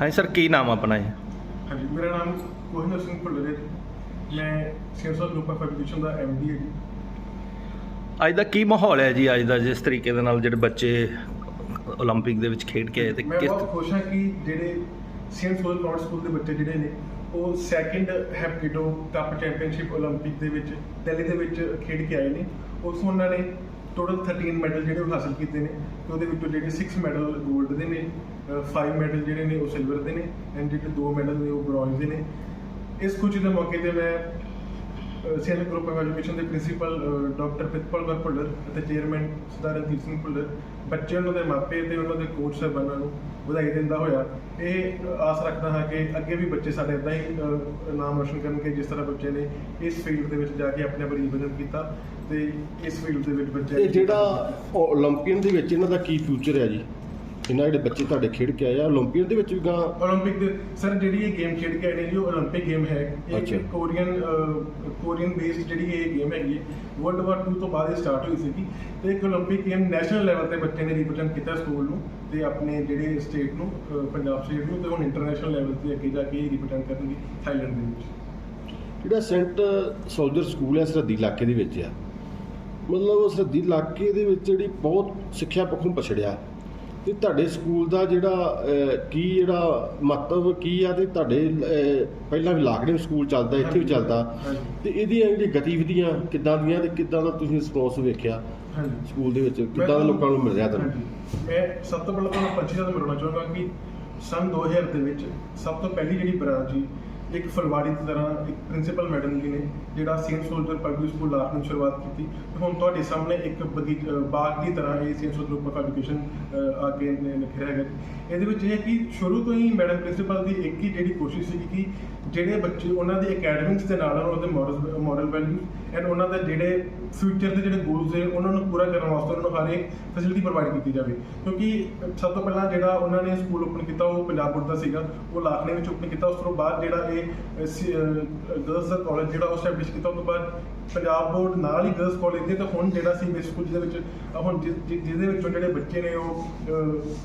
ਹਾਂਜੀ ਸਰ ਕੀ ਨਾਮ ਆ ਆਪਣਾ ਇਹ ਹਾਂਜੀ ਮੇਰਾ ਨਾਮ ਕੋਹਿੰਦਰ ਸਿੰਘ ਭੁੱਲਰੇ ਮੈਂ ਸਿਰਸਾ ਗਰੁੱਪ ਆਫ ਐਜੂਕੇਸ਼ਨ ਦਾ ਐਮਡੀ ਹੈ ਜੀ। ਅੱਜ ਦਾ ਕੀ ਮਾਹੌਲ ਹੈ ਜੀ ਅੱਜ ਦਾ ਜਿਸ ਤਰੀਕੇ ਦੇ ਨਾਲ ਜਿਹੜੇ ਬੱਚੇ 올림픽 ਦੇ ਵਿੱਚ ਖੇਡ ਕੇ ਆਏ ਤੇ ਮੈਂ ਬਹੁਤ ਖੁਸ਼ ਹਾਂ ਕਿ ਜਿਹੜੇ ਸੇਂਟ ਸੋਲ ਕਾਨਵੈਂਟ ਸਕੂਲ ਦੇ ਬੱਚੇ ਜਿਹੜੇ ਨੇ ਉਹ ਸੈਕਿੰਡ ਹੈਪੀਡੋ ਕੱਪ ਚੈਂਪੀਅਨਸ਼ਿਪ 올림픽 ਦੇ ਵਿੱਚ ਦਿੱਲੀ ਦੇ ਵਿੱਚ ਖੇਡ ਕੇ ਆਏ ਨੇ। ਉਸ ਤੋਂ ਉਹਨਾਂ ਨੇ ਟੋਟਲ 13 ਮੈਡਲ ਜਿਹੜੇ ਉਹ ਹਾਸਲ ਕੀਤੇ ਨੇ ਤੇ ਉਹਦੇ ਵਿੱਚੋਂ ਜਿਹੜੇ 6 ਮੈਡਲ 골ਡ ਦੇ ਨੇ 5 ਮੈਡਲ ਜਿਹੜੇ ਨੇ ਉਹ ਸਿਲਵਰ ਦੇ ਨੇ ਐਂਡ ਜਿਹੜੇ 2 ਮੈਡਲ ਨੇ ਉਹ ਬ੍ਰੌਂਜ਼ ਦੇ ਨੇ ਇਸ ਖੁਸ਼ੀ ਦੇ ਮੌਕੇ ਤੇ ਮੈਂ ਸੇਲ ਗਰੁੱਪ ਆਫ ਐਜੂਕੇਸ਼ਨ ਦੇ ਪ੍ਰਿੰਸੀਪਲ ਡਾਕਟਰ ਪ੍ਰਿਤਪਾਲ ਗੌਰ ਭੁੱਲਰ ਅਤੇ ਚੇਅਰਮੈਨ ਸਰਦਾਰ ਰਣਜੀਤ ਸਿੰਘ ਭੁੱਲਰ ਬੱਚਿਆਂ ਉਹਨਾਂ ਦੇ ਮਾਪੇ ਤੇ ਉਹਨਾਂ ਦੇ ਕੋਚ ਸਾਹਿਬਾਨਾਂ ਨੂੰ ਵਧਾਈ ਦਿੰਦਾ ਹੋਇਆ ਇਹ ਆਸ ਰੱਖਦਾ ਹਾਂ ਕਿ ਅੱਗੇ ਵੀ ਬੱਚੇ ਸਾਡੇ ਇਦਾਂ ਹੀ ਅ, ਨਾਮ ਰੋਸ਼ਨ ਕਰਨਗੇ ਜਿਸ ਤਰ੍ਹਾਂ ਬੱਚੇ ਨੇ ਇਸ ਫੀਲਡ ਦੇ ਵਿੱਚ ਜਾ ਕੇ ਆਪਣੇ ਆਪ ਰਿਪਰੈਜ਼ੈਂਟ ਕੀਤਾ ਤੇ ਇਸ ਫੀਲਡ ਦੇ ਵਿੱਚ ਬੱਚੇ ਇਹ ਜਿਹੜਾ 올림픽 ਦੇ ਵਿੱਚ ਇਹਨਾਂ ਦਾ ਕੀ ਫਿਊਚਰ ਹੈ ਜੀ ਇਹਨਾਂ ਜਿਹੜੇ ਬੱਚੇ ਤੁਹਾਡੇ ਖੇਡ ਕੇ ਆਏ ਆ 올림픽 ਦੇ ਵਿੱਚ ਵੀ ਗਾਂ 올림픽 ਦੇ ਸਰ ਜਿਹੜੀ ਇਹ ਗੇਮ ਖੇਡ ਕੇ ਆਏ ਨੇ ਜੀ ਉਹ 올림픽 ਗੇਮ ਹੈ ਇਹ ਅੱਛਾ। ਕੋਰੀਅਨ ਕੋਰੀਅਨ ਬੇਸਡ ਜਿਹੜੀ ਇਹ ਗੇਮ ਹੈਗੀ ਹੈ ਵਰਲਡ ਵਾਰ 2 ਤੋਂ ਬਾਅਦ ਇਹ ਸਟਾਰਟ ਹੋਈ ਸੀਗੀ ਤੇ ਇੱਕ 올림픽 ਗੇਮ ਨੈਸ਼ਨਲ ਲੈਵਲ ਤੇ ਬੱਚੇ ਨੇ ਰਿਪਰੈਜ਼ੈਂਟ ਕੀਤਾ ਸਕੂਲ ਨੂੰ ਤੇ ਆਪਣੇ ਜਿਹੜੇ ਸਟੇਟ ਨੂੰ ਅਹ, ਪੰਜਾਬ ਸਟੇਟ ਨੂੰ ਤੇ ਹੁਣ ਇੰਟਰਨੈਸ਼ਨਲ ਲੈਵਲ ਤੇ ਅੱਗੇ ਜਾ ਕੇ ਰਿਪਰੈਜ਼ੈਂਟ ਕਰਨਗੇ ਥਾਈਲੈਂਡ ਦੇ ਵਿੱਚ ਜਿਹੜਾ ਸੈਂਟ ਸੋਲਜਰ ਸਕੂਲ ਹੈ ਸਰਹੱਦੀ ਇਲਾਕੇ ਦੇ ਵਿੱਚ ਆ ਮਤਲਬ ਉਹ ਸਰਹੱਦੀ ਇਲਾਕੇ ਦੇ ਵਿੱਚ ਜਿਹੜੀ ਬਹੁਤ ਸਿੱਖਿਆ ਪੱਖੋਂ ਪਛੜਿਆ ਤੇ ਤੁਹਾਡੇ ਸਕੂਲ ਦਾ ਜਿਹੜਾ ਕੀ ਜਿਹੜਾ ਮਹੱਤਵ ਕੀ ਆ ਤੇ ਤੁਹਾਡੇ ਪਹਿਲਾਂ ਵੀ ਲਾਕਡਾਊਨ ਸਕੂਲ ਚੱਲਦਾ ਇੱਥੇ ਵੀ ਚੱਲਦਾ। ਤੇ ਇਹਦੀਆਂ ਜਿਹੜੀ ਗਤੀਵਿਧੀਆਂ ਕਿੱਦਾਂ ਦੀਆਂ ਤੇ ਕਿੱਦਾਂ ਦਾ ਤੁਸੀਂ ਰਿਸਪੌਂਸ ਵੇਖਿਆ ਸਕੂਲ ਦੇ ਵਿੱਚ ਕਿੱਦਾਂ ਦਾ ਲੋਕਾਂ ਨੂੰ ਮਿਲ ਰਿਹਾ ਤੁਹਾਨੂੰ। ਮੈਂ ਸਭ ਤੋਂ ਪਹਿਲਾਂ ਤੁਹਾਨੂੰ ਪੰਛੀ ਦਾ ਮਿਲਾਉਣਾ ਚਾਹਾਂਗਾ ਕਿ ਸਨ 2000 ਦੇ ਵਿੱਚ ਸਭ ਤੋਂ ਪਹਿਲੀ ਜਿਹੜੀ ਬ੍ਰਾਂਚ ਸੀ ਇੱਕ ਫਲਵਾੜੀ ਦੀ ਤਰ੍ਹਾਂ ਇੱਕ ਪ੍ਰਿੰਸੀਪਲ ਮੈਡਮ ਜੀ ਨੇ ਜਿਹੜਾ ਸੇਂਟ ਸੋਲਜਰ ਪਬਲਿਕ ਸਕੂਲ ਲਾਖ ਨੂੰ ਸ਼ੁਰੂਆਤ ਕੀਤੀ ਹੁਣ ਤੁਹਾਡੇ ਸਾਹਮਣੇ ਇੱਕ ਬਗੀਚ ਬਾਗ ਦੀ ਤਰ੍ਹਾਂ ਇਹ saint soldier group of education ਆ ਕੇ ਨ- ਨਿਖਰਿਆ ਹੈਗਾ। ਇਹਦੇ ਵਿੱਚ ਇਹ ਹੈ ਕਿ ਸ਼ੁਰੂ ਤੋਂ ਹੀ ਮੈਡਮ ਪ੍ਰਿੰਸੀਪਲ ਦੀ ਇੱਕ ਹੀ ਜਿਹੜੀ ਕੋਸ਼ਿਸ਼ ਸੀ ਕਿ ਜਿਹੜੇ ਬੱਚੇ, ਉਹਨਾਂ ਦੀ ਅਕੈਡਮਿਕਸ ਦੇ ਨਾਲ ਨਾਲ ਉਹਨਾਂ ਦੇ ਮੋਰਲ ਮੋਰਲ ਵੈਲਿਊ ਐਂਡ ਉਹਨਾਂ ਦੇ ਜਿਹੜੇ ਫਿਊਚਰ ਦੇ ਜਿਹੜੇ ਗੋਲਸ ਨੇ, ਉਹਨਾਂ ਨੂੰ ਪੂਰਾ ਕਰਨ ਵਾਸਤੇ ਉਹਨਾਂ ਨੂੰ ਹਰ ਇੱਕ ਫੈਸਿਲਿਟੀ ਪ੍ਰੋਵਾਈਡ ਕੀਤੀ ਜਾਵੇ। ਕਿਉਂਕਿ ਸਭ ਤੋਂ ਪਹਿਲਾਂ ਜਿਹੜਾ ਉਹਨਾਂ ਨੇ ਸਕੂਲ ਓਪਨ ਕੀਤਾ, ਉਹ ਪੰਜਾਬ ਬੋਰਡ ਦਾ ਸੀਗਾ, ਉਹ ਲਾਖਨੇ ਵਿੱਚ ਓਪਨ ਕੀਤਾ, ਉਸ ਤੋਂ ਬਾਅਦ ਜਿਹੜਾ ਇਹ ਗਰਲਸ ਦਾ ਕਾਲਜ ਜਿਹੜਾ ਉਹ ਸਟੈਬਲਿਸ਼ ਕੀਤਾ ਉਸ ਤੋਂ ਬਾਅਦ ਪੰਜਾਬ ਬੋਰਡ ਨਾਲ ਹੀ ਗਰਲਸ ਕਾਲਜ ਦੇ ਤਾਂ ਹੁਣ ਜਿਹੜਾ ਸੀ ਬੇਸ ਸਕੂਲ ਦੇ ਵਿੱਚ ਅਹ ਹੁਣ ਜਿਸ ਜਿ- ਜਿਹਦੇ ਵਿੱਚੋਂ ਜਿਹੜੇ ਬੱਚੇ ਨੇ ਉਹ ਅਹ,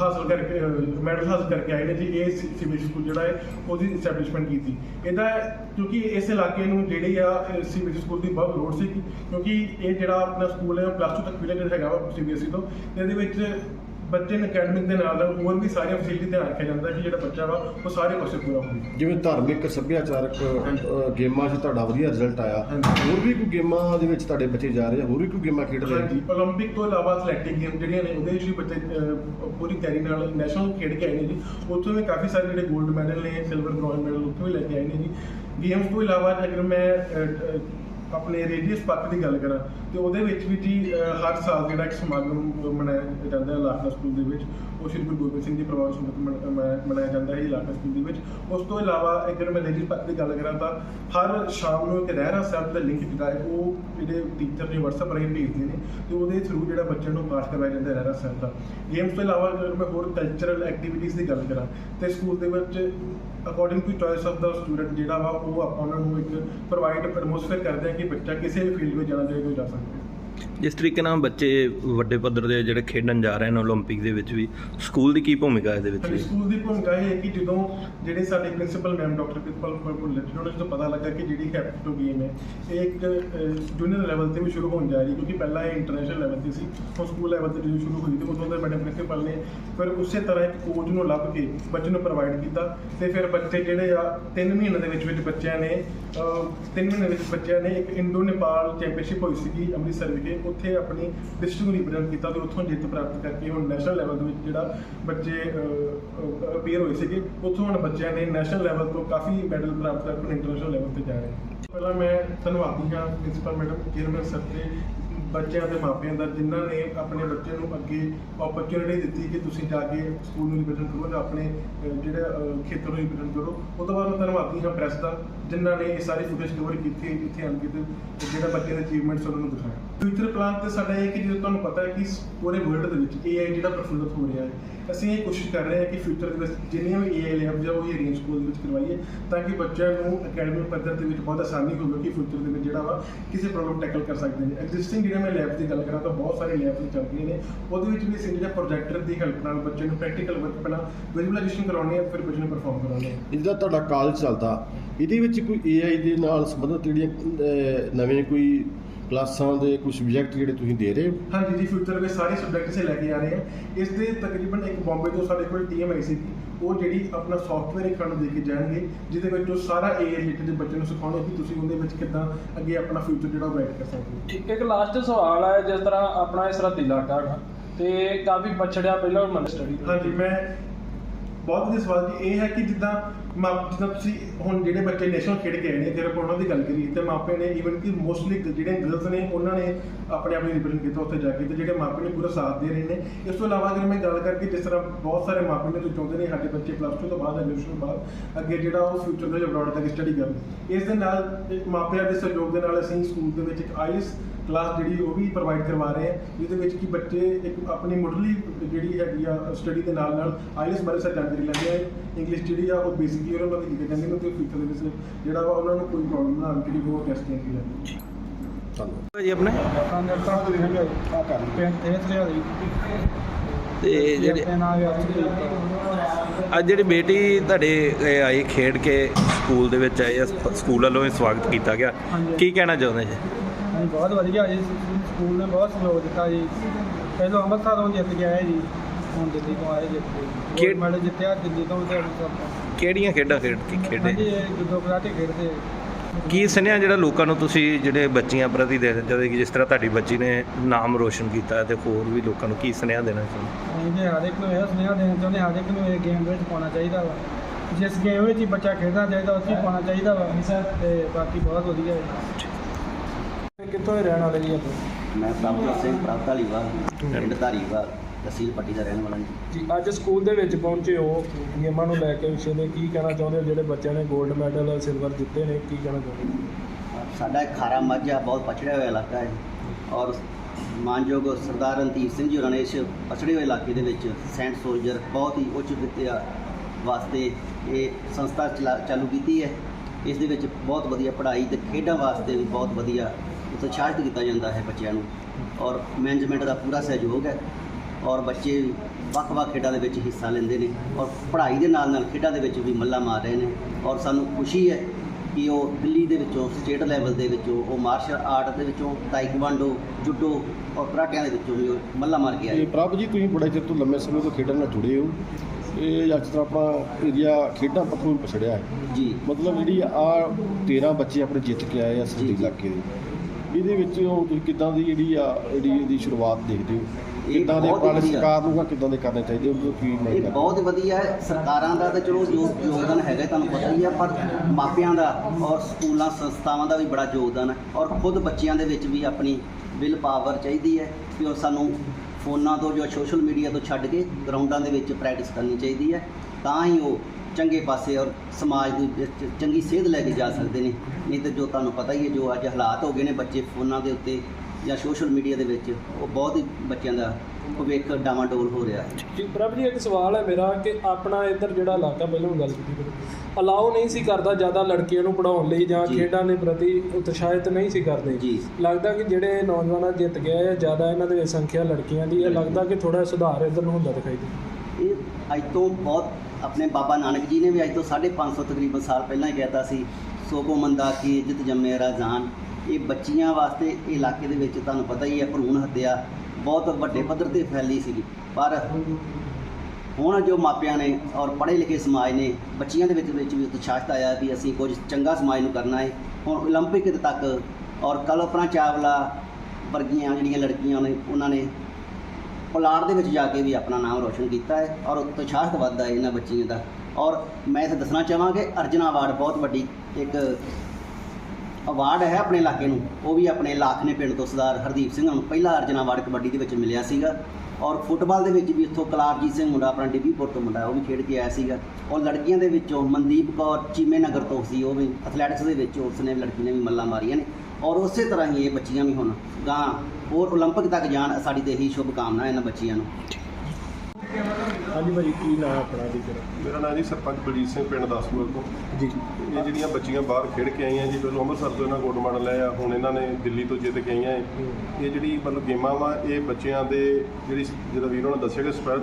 ਹਾਸਲ ਕਰਕੇ ਮੈਡਲ ਹਾਸਲ ਕਰਕੇ ਆਏ ਨੇ ਜੀ ਇਹ ਸੀਬੀਐਸਈ ਸਕੂਲ ਜਿਹੜਾ ਹੈ ਉਹਦੀ ਐਸਟੈਬਲਿਸ਼ਮੈਂਟ ਕੀਤੀ। ਇਹਦਾ ਕਿਉਂਕਿ ਇਸ ਇਲਾਕੇ ਨੂੰ ਜਿਹੜੀ ਆ ਸੀਬੀਐਸਈ ਸਕੂਲ ਦੀ ਬਹੁਤ ਲੋੜ ਸੀ ਕਿਉਂਕਿ ਇਹ ਜਿਹੜਾ ਆਪਣਾ ਸਕੂਲ ਹੈ ਉਹ ਪਲੱਸ 2 ਤੱਕ ਫਿਲੇਟਡ ਹੈਗਾ ਵਾ ਸੀਬੀਐਸਈ ਤੋਂ ਤੇ ਇਹਦੇ ਵਿੱਚ ਬੱਚੇ ਨੂੰ ਅਕੈਡਮਿਕ ਦੇ ਨਾਲ ਹੋਰ ਵੀ ਸਾਰੀਆਂ ਫੈਸਿਲਿਟੀ ਧਿਆਨ ਰੱਖਿਆ ਜਾਂਦਾ ਕਿ ਜਿਹੜਾ ਬੱਚਾ ਵਾ ਉਹ ਸਾਰੇ ਪਾਸੇ ਪੂਰਾ ਹੋਵੇ। ਜਿਵੇਂ ਧਾਰਮਿਕ ਸੱਭਿਆਚਾਰਕ ਗੇਮਾਂ 'ਚ ਤੁਹਾਡਾ ਵਧੀਆ ਰਿਜ਼ਲਟ ਆਇਆ। ਹੋਰ ਵੀ ਕੋਈ ਗੇਮਾਂ ਦੇ ਵਿੱਚ ਤੁਹਾਡੇ ਬੱਚੇ ਜਾ ਰਹੇ ਆ? ਹੋਰ ਵੀ ਕੋਈ ਗੇਮਾਂ ਖੇਡ ਰਹੇ ਆ ਓਲੰਪਿਕ ਤੋਂ ਇਲਾਵਾ ਐਥਲੈਟਿਕ ਗੇਮ ਜਿਹੜੀਆਂ ਨੇ ਉਹਦੇ ਵਿੱਚ ਵੀ ਬੱਚੇ ਪੂਰੀ ਤਿਆਰੀ ਨਾਲ ਨੈਸ਼ਨਲ ਖੇਡ ਕੇ ਆਏ ਨੇ ਜੀ। ਉੱਥੋਂ ਵੀ ਕਾਫੀ ਸਾਰੇ ਜਿਹੜੇ 골ਡ ਮੈਡਲ ਨੇ ਸਿਲਵਰ ਬ੍ਰੌਂਜ਼ ਮੈਡਲ ਉੱਥੋਂ ਵੀ ਲੈ ਕੇ ਆਏ ਨੇ ਜੀ। ਗੇਮਸ ਤੋਂ ਇਲਾਵਾ ਅਗਰ ਮੈਂ ਆਪਣੇ ਰੇਡੀਅਸ ਪੱਕ ਦੀ ਗੱਲ ਕਰਾਂ, ਤੇ ਉਹਦੇ ਵਿੱਚ ਵੀ ਜੀ ਹਰ ਸਾਲ ਜਿਹੜਾ ਇੱਕ ਸਮਾਗਮ ਮਨਾਇਆ ਜਾਂਦਾ ਹੈ ਲਾਖਨਾ ਸਕੂਲ ਦੇ ਵਿੱਚ, ਉਹ ਸ਼੍ਰੀ ਗੁਰੂ ਗੋਬਿੰਦ ਸਿੰਘ ਜੀ ਪ੍ਰਵਾਨ ਸਮਿਤ ਮਨ- ਮਨਾਇਆ ਮਨਾਇਆ ਜਾਂਦਾ ਹੈ ਜੀ ਸਕੂਲ ਦੇ ਵਿੱਚ। ਉਸ ਤੋਂ ਇਲਾਵਾ ਅਗਰ ਮੈਂ ਰੇਡੀਅਸ ਪੱਕ ਦੀ ਗੱਲ ਕਰਾਂ ਤਾਂ, ਹਰ ਸ਼ਾਮ ਨੂੰ ਇੱਕ ਰਹਿਰਾ ਸਾਹਿਬ ਦਾ ਲਿੰਕ ਜਿਹੜਾ ਹੈ, ਉਹ ਜਿਹੜੇ ਟੀਚਰ ਨੇ WhatsApp ਰਾਹੀਂ ਭੇਜਦੇ ਨੇ, ਤੇ ਉਹਦੇ ਥਰੂ ਜਿਹੜਾ ਬੱਚਿਆਂ ਨੂੰ ਪਾਠ ਕਰਵਾਇਆ ਜਾਂਦਾ ਹੈ ਰਹਿਰਾ ਸਾਹਿਬ ਦਾ। ਗੇਮਸ ਤੋਂ ਇਲਾਵਾ ਅਗਰ ਮੈਂ ਹੋਰ ਕਲਚਰਲ ਐਕਟੀਵਿਟੀਜ਼ ਦੀ ਗੱਲ ਕਰਾਂ, ਤੇ ਸਕੂਲ ਦੇ ਵਿੱਚ ਅਕੋਰਡਿੰਗ ਟੂ ਚੋਇਸ ਆਫ ਦਾ ਸਟੂਡੈਂਟ ਜਿਹੜਾ ਵਾ, ਉਹ ਆਪਾਂ ਉਹਨਾਂ ਨੂੰ ਇੱਕ ਪ੍ਰੋਵਾਈਡ ਐਟਮੋਸਫੇਅਰ ਕਰਦੇ ਕਿ ਬੱਚਾ ਕਿਸੇ ਵੀ ਫੀਲਡ ਵਿੱਚ ਜਾਣਾ ਚਾਹੇ ਕੋਈ ਜਾ ਸਕਦਾ ਹੈ। ਜਿਸ ਤਰੀਕੇ ਨਾਲ ਬੱਚੇ ਵੱਡੇ ਪੱਧਰ ਦੇ ਜਿਹੜੇ ਖੇਡਣ ਜਾ ਰਹੇ ਨੇ 올림픽 ਦੇ ਵਿੱਚ ਵੀ ਸਕੂਲ ਦੀ ਕੀ ਭੂਮਿਕਾ ਇਹਦੇ ਵਿੱਚ ਹਾਂਜੀ ਵੀ ਸਕੂਲ ਦੀ ਭੂਮਿਕਾ ਇਹ ਹੈ ਕਿ ਜਦੋਂ ਜਿਹੜੇ ਸਾਡੇ principal ma'am doctor Pritpal Bhullar ji ਉਹਨਾਂ ਨੂੰ ਜਦੋਂ ਪਤਾ ਲੱਗਾ ਕਿ ਜਿਹੜੀ ਹੈਪਟੋ ਗੇਮ ਹੈ ਇਹ ਇੱਕ ਜੂਨੀਅਰ ਲੈਵਲ ਤੇ ਵੀ ਸ਼ੁਰੂ ਹੋਣ ਜਾ ਰਹੀ ਹੈ ਕਿਉਂਕਿ ਪਹਿਲਾਂ ਇਹ ਇੰਟਰਨੈਸ਼ਨਲ ਲੈਵਲ ਤੇ ਸੀ ਹੁਣ ਸਕੂਲ ਲੈਵਲ ਤੇ ਜਦੋਂ ਸ਼ੁਰੂ ਹੋਈ ਤੇ ਉਦੋਂ ਦੇ ਮੈਡਮ ਪ੍ਰਿੰਸੀਪਲ ਨੇ ਫਿਰ ਉਸੇ ਤਰ੍ਹਾਂ ਇੱਕ ਕੋਚ ਨੂੰ ਲੱਭ ਕੇ ਬੱਚੇ ਨੂੰ ਪ੍ਰੋਵਾਈਡ ਕੀਤਾ ਤੇ ਫਿਰ ਬੱਚੇ ਜਿਹੜੇ ਆ 3 ਮਹੀਨੇ ਦੇ ਵਿੱਚ ਵਿੱਚ ਬੱਚਿਆਂ ਨੇ 3 ਮਹੀਨੇ ਵਿੱਚ ਬੱਚਿਆਂ ਨੇ ਇੱਕ ਇੰਡੋ ਨੇਪਾਲ ਚੈਂਪੀਅਨਸ਼ਿਪ ਹੋਈ ਸੀਗੀ ਅੰਮ੍ਰਿਤਸਰ ਵਿਖੇ ਉੱਥੇ ਆਪਣੀ ਡਿਸਟ੍ਰਿਕਟ ਨੂੰ ਰਿਪਰੈਜ਼ੈਂਟ ਕੀਤਾ ਤੇ ਉੱਥੋਂ ਜਿੱਤ ਪ੍ਰਾਪਤ ਕਰਕੇ ਹੁਣ ਨੈਸ਼ਨਲ ਲੈਵਲ ਦੇ ਵਿੱਚ ਜਿਹੜਾ ਬੱਚੇ ਅਪੀਅਰ ਹੋਏ ਸੀਗੇ, ਉੱਥੋਂ ਹੁਣ ਬੱਚਿਆਂ ਨੇ ਨੈਸ਼ਨਲ ਲੈਵਲ ਤੋਂ ਕਾਫੀ ਮੈਡਲ ਪ੍ਰਾਪਤ ਕਰਕੇ ਇੰਟਰਨੈਸ਼ਨਲ ਲੈਵਲ ਤੇ ਜਾ ਰਹੇ ਪਹਿਲਾਂ ਮੈਂ ਧੰਨਵਾਦੀ ਹਾਂ ਪ੍ਰਿੰਸੀਪਲ ਮੈਡਮ ਚੇਅਰਮੈਨ ਸਰ ਤੇ ਬੱਚਿਆਂ ਦੇ ਮਾਪਿਆਂ ਦਾ ਜਿਨ੍ਹਾਂ ਨੇ ਆਪਣੇ ਬੱਚੇ ਨੂੰ ਅੱਗੇ ਓਪਰਚੁਨਿਟੀ ਦਿੱਤੀ ਕਿ ਤੁਸੀਂ ਜਾ ਕੇ ਸਕੂਲ ਨੂੰ ਰਿਪਰੈਜ਼ੈਂਟ ਕਰੋ ਜਾਂ ਆਪਣੇ ਅਹ, ਜਿਹੜੇ ਖੇਤਰ ਨੂੰ ਰਿਪਰੈਜ਼ੈਂਟ ਕਰੋ ਉਹ ਤੋਂ ਬਾਅਦ ਮੈਂ ਧੰਨਵਾਦੀ ਹਾਂ ਪ੍ਰੈਸ ਦਾ ਜਿਨ੍ਹਾਂ ਨੇ ਇਹ ਸਾਰੀ ਫੁਟੇਜ ਕਵਰ ਕੀਤੀ ਇੱਥੇ ਆਣ ਕੇ ਤੇ ਜਿਹੜਾ ਬੱਚੇ ਦੇ ਅਚੀਵਮੈਂਟਸ ਉਹਨਾਂ ਨੂੰ ਦਿਖਾਇਆ। ਫਿਊਚਰ ਪਲਾਨ ਤੇ ਸਾਡਾ ਇਹ ਕਿ ਜਦੋਂ ਤੁਹਾਨੂੰ ਪਤਾ ਹੈ ਕਿ ਪੂਰੇ ਵਰਲਡ ਦੇ ਵਿੱਚ AI ਜਿਹੜਾ ਪ੍ਰਫੁੱਲਤ ਹੋ ਰਿਹਾ ਹੈ ਅਸੀਂ ਇਹ ਕੋਸ਼ਿਸ਼ ਕਰ ਰਹੇ ਹਾਂ ਕਿ ਫਿਊਚਰ ਦੇ ਵਿੱਚ ਜਿੰਨੀਆਂ ਵੀ AI ਲੈਬ ਜਾਂ ਉਹ ਅਰੇਂਜ ਸਕੂਲ ਦੇ ਵਿੱਚ ਕਰਵਾਈਏ ਤਾਂ ਕਿ ਬੱਚਿਆਂ ਨੂੰ ਅਕੈਡਮਿਕ ਪੱਧਰ ਦੇ ਵਿੱਚ ਬਹੁਤ ਆਸਾਨੀ ਹੋਵੇ ਕਿ ਫਿਊਚਰ ਦੇ ਵਿੱਚ ਜਿਹੜਾ ਵਾ ਕਿਸੇ ਪ੍ਰੋਬਲਮ ਟੈਕਲ ਕਰ ਸਕਦੇ ਨੇ। ਐਗਜ਼ਿਸਟਿੰਗ ਜਿਹੜੇ ਮੈਂ ਲੈਬ ਦੀ ਗੱਲ ਕਰਾਂ ਤਾਂ ਬਹੁਤ ਸਾਰੇ ਲੈਬਸ ਚੱਲ ਰਹੀਆਂ ਨੇ। ਉਹਦੇ ਵਿੱਚ ਵੀ ਅਸੀਂ ਜਿਹੜਾ ਪ੍ਰੋਜੈਕਟਰ ਦੀ ਹੈਲਪ ਨਾਲ ਬੱਚੇ ਨੂੰ ਪ੍ਰੈਕਟੀਕਲ ਵਰਕ ਪਹਿਲਾਂ ਵਿਜ਼ੂਅਲਾਈਜੇਸ਼ਨ ਕਰਾਉਣੀ ਹੈ ਫਿਰ ਬੱਚੇ ਨੂੰ ਪਰਫਾਰਮ ਕਰਾਉਣੀ ਹੈ ਇਹਦਾ ਤੁਹਾਡਾ ਕਾਲਜ ਚੱਲਦਾ। ਇਹਦੇ ਵਿੱਚ ਕੋਈ AI ਦੇ ਨਾਲ ਸੰਬੰਧਿਤ ਜਿਹੜੀਆਂ ਨਵੇਂ ਕੋਈ ਕਲਾਸਾਂ ਦੇ ਕੋਈ ਸਬਜੈਕਟ ਜਿਹੜੇ ਤੁਸੀਂ ਦੇ ਰਹੇ ਹੋ? ਹਾਂਜੀ ਜੀ ਫਿਊਚਰ ਵਿੱਚ ਸਾਰੇ ਸਬਜੈਕਟ ਸੇ ਲੈ ਕੇ ਆ ਰਹੇ ਹਾਂ ਇਸ ਦੇ ਤਕਰੀਬਨ ਇੱਕ ਬੰਬੇ ਤੋਂ ਸਾਡੇ ਕੋਲ ਟੀਮ ਆਈ ਸੀ ਉਹ ਜਿਹੜੀ ਆਪਣਾ ਸੌਫਟਵੇਅਰ ਇੱਕ ਸਾਨੂੰ ਦੇ ਕੇ ਜਾਣਗੇ ਜਿਹਦੇ ਵਿੱਚ ਉਹ ਸਾਰਾ ਏ ਰਿਲੇਟਡ ਬੱਚੇ ਨੂੰ ਸਿਖਾਉਣਗੇ ਕਿ ਤੁਸੀਂ ਉਹਦੇ ਵਿੱਚ ਕਿੱਦਾਂ ਅੱਗੇ ਆਪਣਾ ਫਿਊਚਰ ਜਿਹੜਾ ਉਹ ਬ੍ਰਾਈਟ ਕਰ ਸਕਦੇ ਹੋ। ਇੱਕ ਇੱਕ ਲਾਸਟ ਸਵਾਲ ਹੈ ਜਿਸ ਤਰ੍ਹਾਂ ਆਪਣਾ ਇਸ ਰਾਤੀ ਇਲਾਕਾ ਤੇ ਕਾਫੀ ਪਛੜਿਆ ਪਹਿਲਾਂ ਮਨ ਸਟੱਡੀ ਹਾਂਜੀ ਮੈਂ ਬਹੁਤ ਵਧੀਆ ਸਵਾਲ ਜੀ। ਇਹ ਹੈ ਕਿ ਜਿੱਦਾਂ ਮਾਪ ਜਿੱਦਾਂ ਤੁਸੀਂ ਹੁਣ ਜਿਹੜੇ ਬੱਚੇ ਨੈਸ਼ਨਲ ਖੇਡ ਕੇ ਆਏ ਨੇ ਜੇ ਆਪਾਂ ਉਹਨਾਂ ਦੀ ਗੱਲ ਕਰੀਏ ਤੇ ਮਾਪੇ ਨੇ ਈਵਨ ਕਿ ਮੋਸਟਲੀ ਜਿਹੜੇ ਗਰਲਸ ਨੇ, ਉਹਨਾਂ ਨੇ ਆਪਣੇ ਆਪ ਨੂੰ ਰਿਪਰੈਜ਼ੈਂਟ ਕੀਤਾ ਉੱਥੇ ਜਾ ਕੇ ਤੇ ਜਿਹੜੇ ਮਾਪੇ ਨੇ ਪੂਰਾ ਸਾਥ ਦੇ ਰਹੇ ਨੇ। ਇਸ ਤੋਂ ਇਲਾਵਾ ਅਗਰ ਮੈਂ ਗੱਲ ਕਰਕੇ ਜਿਸ ਤਰ੍ਹਾਂ ਬਹੁਤ ਸਾਰੇ ਮਾਪੇ ਨੇ ਜੋ ਚਾਹੁੰਦੇ ਨੇ ਸਾਡੇ ਬੱਚੇ ਪਲੱਸ 2 ਤੋਂ ਬਾਅਦ ਐਡਮਿਸ਼ਨ ਤੋਂ ਬਾਅਦ ਅੱਗੇ ਜਿਹੜਾ ਉਹ ਫਿਊਚਰ ਦੇ ਅਬਰਾਡ ਤੱਕ ਸਟੱਡੀ ਕਰਨ। ਇਸ ਦੇ ਨਾਲ ਮਾਪਿਆਂ ਦੇ ਸਹਿਯੋਗ ਦੇ ਨਾਲ ਅਸੀਂ ਸਕੂਲ ਦੇ ਵਿੱਚ ਇੱਕ ਆਈਲਸ ਕਲਾਸ ਜਿਹੜੀ ਉਹ ਵੀ ਪ੍ਰੋਵਾਈਡ ਕਰਵਾ ਰਹੇ ਹਾਂ ਜਿਹਦੇ ਵਿੱਚ ਕਿ ਬੱਚੇ ਇੱਕ ਆਪਣੀ ਮੁੱਢਲੀ ਜਿਹੜੀ ਹੈਗੀ ਆ ਸਟੱਡੀ ਦੇ ਨਾਲ ਨਾਲ ਆਈਲਸ ਬਾਰੇ ਸਾਰੀ ਜਾਣਕਾਰੀ ਲੈਂਦੇ ਆ। ਇੰਗਲਿਸ਼ ਜਿਹੜੀ ਆ ਉਹ ਬੇਸਿਕਲੀ ਉਹਨਾਂ ਨੂੰ ਦਿੱਤੀ ਜਾਂਦੀ ਨੇ ਤੇ ਫਿਊਚਰ ਦੇ ਵਿੱਚ ਜਿਹੜਾ ਵਾ ਉਹਨਾਂ ਨੂੰ ਕੋਈ ਪ੍ਰੋਬਲਮ ਨਾ ਆਉਣ ਜਿਹੜੀ ਉਹ ਟੈਸਟ ਕੀਤੀ ਜਾਂਦੀ ਹੈ ਧੰਨਵਾਦ। ਜੀ ਆਪਣੇ? ਤੇ ਜਿਹੜੇ ਅੱਜ ਜਿਹੜੀ ਬੇਟੀ ਤੁਹਾਡੇ ਇਹ ਆਈ ਖੇਡ ਕੇ ਸਕੂਲ ਦੇ ਵਿੱਚ ਆਈ ਆ, ਸ- ਸਕੂਲ ਵੱਲੋਂ ਹੀ ਸਵਾਗਤ ਕੀਤਾ ਗਿਆ। ਕੀ ਕਹਿਣਾ ਚਾਹੁੰਦੇ ਜੀ? ਹਾਂਜੀ ਬਹੁਤ ਵਧੀਆ ਜੀ ਸਕੂਲ ਨੇ ਬਹੁਤ ਸਹਿਯੋਗ ਦਿੱਤਾ ਜੀ। ਪਹਿਲਾਂ ਅੰਮ੍ਰਿਤਸਰੋਂ ਜਿੱਤ ਕੇ ਆਏ ਜੀ ਹੁਣ ਦਿੱਲੀ ਤੋਂ ਆਏ ਜਿੱਤ ਕੇ। ਗੋਲਡ ਮੈਡਲ ਜਿੱਤਿਆ ਦਿੱਲੀ ਤੋਂ ਤੇ ਅੰਮ੍ਰਿਤਸਰ ਤੋਂ ਕਿਹੜੀਆਂ ਖੇਡਾਂ ਖੇਡ ਕੇ ਹਾਂਜੀ ਖੇਡੇ ਇਹ ਜੁੱਦੋ ਕਰਾਟੇ ਖੇਡਦੇ। ਕੀ ਸੁਨੇਹਾ ਜਿਹੜਾ ਲੋਕਾਂ ਨੂੰ ਤੁਸੀਂ ਜਿਹੜੇ ਬੱਚੀਆਂ ਪ੍ਰਤੀ ਦੇ ਜਦੋਂ ਕਿ ਜਿਸ ਤਰ੍ਹਾਂ ਤੁਹਾਡੀ ਬੱਚੀ ਨੇ ਨਾਮ ਰੋਸ਼ਨ ਕੀਤਾ ਹੈ ਤੇ ਹੋਰ ਵੀ ਲੋਕਾਂ ਨੂੰ ਕੀ ਸੁਨੇਹਾ ਦੇਣਾ ਚਾਹੁੰਦੇ ਜੀ ਹਰ ਇੱਕ ਨੂੰ ਇਹ ਸੁਨੇਹਾ ਦੇਣਾ ਚਾਹੁੰਦੇ ਹਾਂ, ਹਰ ਇੱਕ ਨੂੰ ਇਹ ਗੇਮ ਵਿੱਚ ਪਾਉਣਾ ਚਾਹੀਦਾ ਵਾ। ਜਿਸ ਗੇਮ ਵਿੱਚ ਹੀ ਬੱਚਾ ਖੇਡਣਾ ਚਾਹੀਦਾ ਹੀ ਪਾਉਣਾ ਚਾਹੀਦਾ ਵਾ। ਤੇ ਬਾਕੀ ਬਹੁਤ ਵਧੀਆ ਹੈ। ਕਿੱਥੋਂ ਦੇ ਰਹਿਣ ਵਾਲੇ ਜੀ ਆਪਾਂ ਮੈਂ ਪ੍ਰਭਜੋਤ ਸਿੰਘ ਪ੍ਰਾਪਤ ਧਾਲੀਵਾਲ ਪਿੰਡ ਧਾਰੀਵਾਲ ਤਹਿਸੀਲ ਪੱਟੀ ਦਾ ਰਹਿਣ ਵਾਲਾ ਜੀ। ਜੀ ਅੱਜ ਸਕੂਲ ਦੇ ਵਿੱਚ ਪਹੁੰਚੇ ਹੋ ਗੇਮਾਂ ਨੂੰ ਲੈ ਕੇ ਵਿਸ਼ੇ ਦੇ ਕੀ ਕਹਿਣਾ ਚਾਹੁੰਦੇ ਹੋ? ਜਿਹੜੇ ਬੱਚਿਆਂ ਨੇ 골ਡ ਮੈਡਲ ਸਿਲਵਰ ਜਿੱਤੇ ਨੇ ਕੀ ਕਹਿਣਾ ਚਾਹੁੰਦੇ ਹੋ? ਸਾਡਾ ਖਾਰਾ ਮਾਝਾ ਬਹੁਤ ਪਛੜਿਆ ਹੋਇਆ ਇਲਾਕਾ ਹੈ। ਔਰ ਮਾਨਯੋਗ ਸਰਦਾਰ ਰਣਧੀਰ ਸਿੰਘ ਜੀ ਹੋਰਾਂ ਨੇ ਇਸ ਪਛੜੇ ਹੋਏ ਇਲਾਕੇ ਦੇ ਵਿੱਚ ਸੈਂਟ ਸੋਲਜਰ ਬਹੁਤ ਹੀ ਉੱਚ ਵਿੱਦਿਆ ਵਾਸਤੇ ਇਹ ਸੰਸਥਾ ਚਲਾ- ਚਾਲੂ ਕੀਤੀ ਹੈ। ਇਸ ਦੇ ਵਿੱਚ ਬਹੁਤ ਵਧੀਆ ਪੜ੍ਹਾਈ ਤੇ ਖੇਡਾਂ ਵਾਸਤੇ ਵੀ ਬਹੁਤ ਵਧੀਆ ਉਤਸ਼ਾਹਿਤ ਕੀਤਾ ਜਾਂਦਾ ਹੈ ਬੱਚਿਆਂ ਨੂੰ ਔਰ ਮੈਨੇਜਮੈਂਟ ਦਾ ਪੂਰਾ ਸਹਿਯੋਗ ਹੈ ਔਰ ਬੱਚੇ ਵੱਖ-ਵੱਖ ਖੇਡਾਂ ਦੇ ਵਿੱਚ ਹਿੱਸਾ ਲੈਂਦੇ ਨੇ ਔਰ ਪੜ੍ਹਾਈ ਦੇ ਨਾਲ ਨਾਲ ਖੇਡਾਂ ਦੇ ਵਿੱਚ ਵੀ ਮੱਲਾ ਮਾਰ ਰਹੇ ਨੇ ਔਰ ਸਾਨੂੰ ਖੁਸ਼ੀ ਹੈ ਕਿ ਉਹ ਦਿੱਲੀ ਦੇ ਵਿੱਚੋਂ ਸਟੇਟ ਲੈਵਲ ਦੇ ਵਿੱਚੋਂ ਉਹ ਮਾਰਸ਼ਲ ਆਰਟ ਦੇ ਵਿੱਚੋਂ ਤਾਈਕਵਾਂਡੋ ਜੁੱਡੋ ਔਰ ਕਰਾਟਿਆਂ ਦੇ ਵਿੱਚੋਂ ਵੀ ਉਹ ਮੱਲਾ ਮਾਰ ਕੇ ਆਏ ਇਹ ਪ੍ਰਭ ਜੀ ਤੁਸੀਂ ਬੜੇ ਚਿਰ ਤੋਂ ਲੰਮੇ ਸਮੇਂ ਤੋਂ ਖੇਡਾਂ ਨਾਲ ਜੁੜੇ ਹੋ। ਇਹ ਅੱਜ ਤਰ੍ਹਾਂ ਆਪਣਾ ਏਰੀਆ ਖੇਡਾਂ ਪੱਖੋਂ ਪਛੜਿਆ ਹੈ। ਜੀ। ਮਤਲਬ ਜਿਹੜੀ ਆ 13 ਬੱਚੇ ਆਪਣੇ ਜਿੱਤ ਕੇ ਆਏ ਆ ਜੀ। ਇਲਾਕੇ ਦੇ। ਇਹਦੇ ਵਿੱਚ ਉਹ ਤੁਸੀਂ ਕਿੱਦਾਂ ਦੀ ਜਿਹੜੀ ਆ ਜਿਹੜੀ ਇਹਦੀ ਸ਼ੁਰੂਆਤ ਦੇਖਦੇ ਹੋ? ਇਹ ਕਿੱਦਾਂ ਦੇ ਵਧੀਆ। ਸਰਕਾਰ ਨੂੰ ਕਿੱਦਾਂ ਦੇ ਕਰਨੇ ਚਾਹੀਦੇ ਉਹ ਕੀ ਇਹ ਮੰਗ ਬਹੁਤ ਵਧੀਆ ਹੈ। ਸਰਕਾਰਾਂ ਦਾ ਤਾਂ ਚਲੋ ਜੋ ਯੋਗਦਾਨ ਹੈਗਾ ਤੁਹਾਨੂੰ ਪਤਾ ਹੀ ਹੈ ਪਰ ਮਾਪਿਆਂ ਦਾ ਔਰ ਸਕੂਲਾਂ ਸੰਸਥਾਵਾਂ ਦਾ ਵੀ ਬੜਾ ਯੋਗਦਾਨ ਹੈ। ਔਰ ਖੁਦ ਬੱਚਿਆਂ ਦੇ ਵਿੱਚ ਵੀ ਆਪਣੀ ਵਿਲ ਪਾਵਰ ਚਾਹੀਦੀ ਹੈ ਕਿ ਉਹ ਸਾਨੂੰ ਫੋਨਾਂ ਤੋਂ ਜਾਂ ਸੋਸ਼ਲ ਮੀਡੀਆ ਤੋਂ ਛੱਡ ਕੇ ਗਰਾਊਂਡਾਂ ਦੇ ਵਿੱਚ ਪ੍ਰੈਕਟਿਸ ਕਰਨੀ ਚਾਹੀਦੀ ਹੈ। ਤਾਂ ਹੀ ਉਹ ਚੰਗੇ ਪਾਸੇ ਔਰ ਸਮਾਜ ਦੀ ਵਿੱਚ ਚੰਗੀ ਸੇਧ ਲੈ ਕੇ ਜਾ ਸਕਦੇ ਨੇ। ਨਹੀਂ ਤਾਂ ਜੋ ਤੁਹਾਨੂੰ ਪਤਾ ਹੀ ਹੈ ਜੋ ਅੱਜ ਹਾਲਾਤ ਹੋ ਗਏ ਨੇ ਬੱਚੇ ਫੋਨਾਂ ਦੇ ਉੱਤੇ ਜਾਂ ਸੋਸ਼ਲ ਮੀਡੀਆ ਦੇ ਵਿੱਚ ਉਹ ਬਹੁਤ ਹੀ ਬੱਚਿਆਂ ਦਾ ਭਵਿੱਖ ਡਾਵਾਂਡੋਲ ਹੋ ਰਿਹਾ ਹੈ। ਜੀ ਪ੍ਰਭ ਜੀ ਇੱਕ ਸਵਾਲ ਹੈ ਮੇਰਾ ਕਿ ਆਪਣਾ ਇੱਧਰ ਜਿਹੜਾ ਇਲਾਕਾ ਪਹਿਲਾਂ ਗੱਲ ਕੀਤੀ ਅਲਾਉ ਨਹੀਂ ਸੀ ਕਰਦਾ ਜ਼ਿਆਦਾ ਲੜਕੀਆਂ ਨੂੰ ਪੜਾਉਣ ਲਈ ਜਾਂ। ਖੇਡਾਂ ਦੇ ਪ੍ਰਤੀ ਉਤਸ਼ਾਹਿਤ ਨਹੀਂ ਸੀ ਕਰਦੇ। ਜੀ। ਲੱਗਦਾ ਕਿ ਜਿਹੜੇ ਨੌਜਵਾਨਾਂ ਜਿੱਤ ਗਏ ਆ ਜ਼ਿਆਦਾ ਇਹਨਾਂ ਦੇ ਸੰਖਿਆ ਲੜਕੀਆਂ ਦੀ ਹੈ। ਲੱਗਦਾ ਕਿ ਥੋੜਾ ਸੁਧਾਰ ਇੱਧਰ ਨੂੰ ਹੁੰਦਾ ਦਿਖਾਈ ਦੇ। ਇਹ ਅੱਜ ਤੋਂ ਬਹੁਤ ਆਪਣੇ ਬਾਬਾ ਨਾਨਕ ਜੀ ਨੇ ਵੀ ਅੱਜ ਤੋਂ 550 ਤਕਰੀਬਨ ਸਾਲ ਪਹਿਲਾਂ ਹੀ ਕਹਿਤਾ ਸੀ ਸੋਗੋ ਮੰਦਾ ਕੀ ਇੱਜ਼ਤ ਜੰਮੇ ਰਾਜ਼ਾਨ ਇਹ ਬੱਚੀਆਂ ਵਾਸਤੇ ਇਹ ਇਲਾਕੇ ਦੇ ਵਿੱਚ ਤੁਹਾਨੂੰ ਪਤਾ ਹੀ ਹੈ ਭਰੂਣ ਹੱਤਿਆ ਬਹੁਤ ਵੱਡੇ ਪੱਧਰ ਤੇ ਫੈਲੀ ਸੀ ਪਰ ਹੁਣ ਜੋ ਮਾਪਿਆਂ ਨੇ ਔਰ ਪੜ੍ਹੇ ਲਿਖੇ ਸਮਾਜ ਨੇ ਬੱਚੀਆਂ ਦੇ ਵਿੱਚ ਵਿੱਚ ਵੀ ਉਤਸ਼ਾਹਿਤ ਆਇਆ ਵੀ ਅਸੀਂ ਕੁਝ ਚੰਗਾ ਸਮਾਜ ਨੂੰ ਕਰਨਾ ਹੈ ਹੁਣ 올림픽 ਤੱਕ ਔਰ ਕਲਪਨਾ ਚਾਵਲਾ ਵਰਗੀਆਂ ਜਿਹੜੀਆਂ ਲੜਕੀਆਂ ਨੇ ਉਹਨਾਂ ਨੇ ਪੁਲਾੜ ਦੇ ਵਿੱਚ ਜਾ ਕੇ ਵੀ ਆਪਣਾ ਨਾਮ ਰੋਸ਼ਨ ਕੀਤਾ ਹੈ ਔਰ ਉਤਸ਼ਾਹਤ ਵੱਧਦਾ ਹੈ ਇਹਨਾਂ ਬੱਚੀਆਂ ਦਾ। ਔਰ ਮੈਂ ਇੱਥੇ ਦੱਸਣਾ ਚਾਹਾਂਗੇ ਅਰਜਨਾ ਅਵਾਰਡ ਬਹੁਤ ਵੱਡੀ ਇੱਕ ਅਵਾਰਡ ਹੈ ਆਪਣੇ ਇਲਾਕੇ ਨੂੰ। ਉਹ ਵੀ ਆਪਣੇ ਲਾਖਨੇ ਪਿੰਡ ਤੋਂ ਸਰਦਾਰ ਹਰਦੀਪ ਸਿੰਘ ਨੂੰ ਪਹਿਲਾ ਅਰਜਨਾ ਅਵਾਰਡ ਕਬੱਡੀ ਦੇ ਵਿੱਚ ਮਿਲਿਆ ਸੀਗਾ। ਔਰ ਫੁੱਟਬਾਲ ਦੇ ਵਿੱਚ ਵੀ ਇੱਥੋਂ ਕਲਾਰਜੀਤ ਸਿੰਘ ਮੁੰਡਾ ਆਪਣਾ ਡਿੱਬੀਪੁਰ ਤੋਂ ਮੁੰਡਾ, ਉਹ ਵੀ ਖੇਡ ਕੇ ਆਇਆ ਸੀਗਾ। ਔਰ ਲੜਕੀਆਂ ਦੇ ਵਿੱਚੋਂ ਮਨਦੀਪ ਕੌਰ ਚੀਮੇ ਨਗਰ ਤੋਂ ਸੀ, ਉਹ ਵੀ ਐਥਲੈਟਿਕਸ ਦੇ ਵਿੱਚ ਉਸਨੇ ਲੜਕੀ ਨੇ ਵੀ ਮੱਲਾਂ ਮਾਰੀਆਂ ਨੇ। ਔਰ ਉਸੇ ਤਰ੍ਹਾਂ ਹੀ ਇਹ ਬੱਚੀਆਂ ਵੀ ਹੁਣ ਗਾਂ ਹੋਰ 올림픽 ਤੱਕ ਜਾਣ ਸਾਡੀ ਤੇ ਇਹੀ ਸ਼ੁਭ ਕਾਮਨਾ ਇਹਨਾਂ ਬੱਚੀਆਂ ਨੂੰ ਹਾਂਜੀ ਭਾਈ ਕੀ ਨਾਮ ਆਪਣਾ ਜੀ ਤੇਰਾ ਮੇਰਾ ਨਾਮ ਜੀ ਸਰਪੰਚ ਬਲਜੀਤ ਸਿੰਘ ਪਿੰਡ ਦਸਪੁਰ ਤੋਂ ਜੀ ਇਹ ਜਿਹੜੀਆਂ ਬੱਚੀਆਂ ਬਾਹਰ ਖੇਡ ਕੇ ਆਈਆਂ ਜੀ ਪਹਿਲਾਂ ਅੰਮ੍ਰਿਤਸਰ ਤੋਂ ਇਹਨਾਂ ਗੋਲਡ ਮੈਡਲ ਲਿਆ ਹੁਣ ਇਹਨਾਂ ਨੇ ਦਿੱਲੀ ਤੋਂ ਜਿੱਤ ਕੇ ਆਈਆਂ ਇਹ। ਇਹ ਜਿਹੜੀ ਮਤਲਬ ਗੇਮਾਂ ਵਾ ਇਹ ਬੱਚਿਆਂ ਦੇ ਜਿਹੜੀ ਜਿਹਦਾ ਵੀਰ ਉਹਨਾਂ ਦੱਸਿਆ ਕਿ ਸਪੈਲ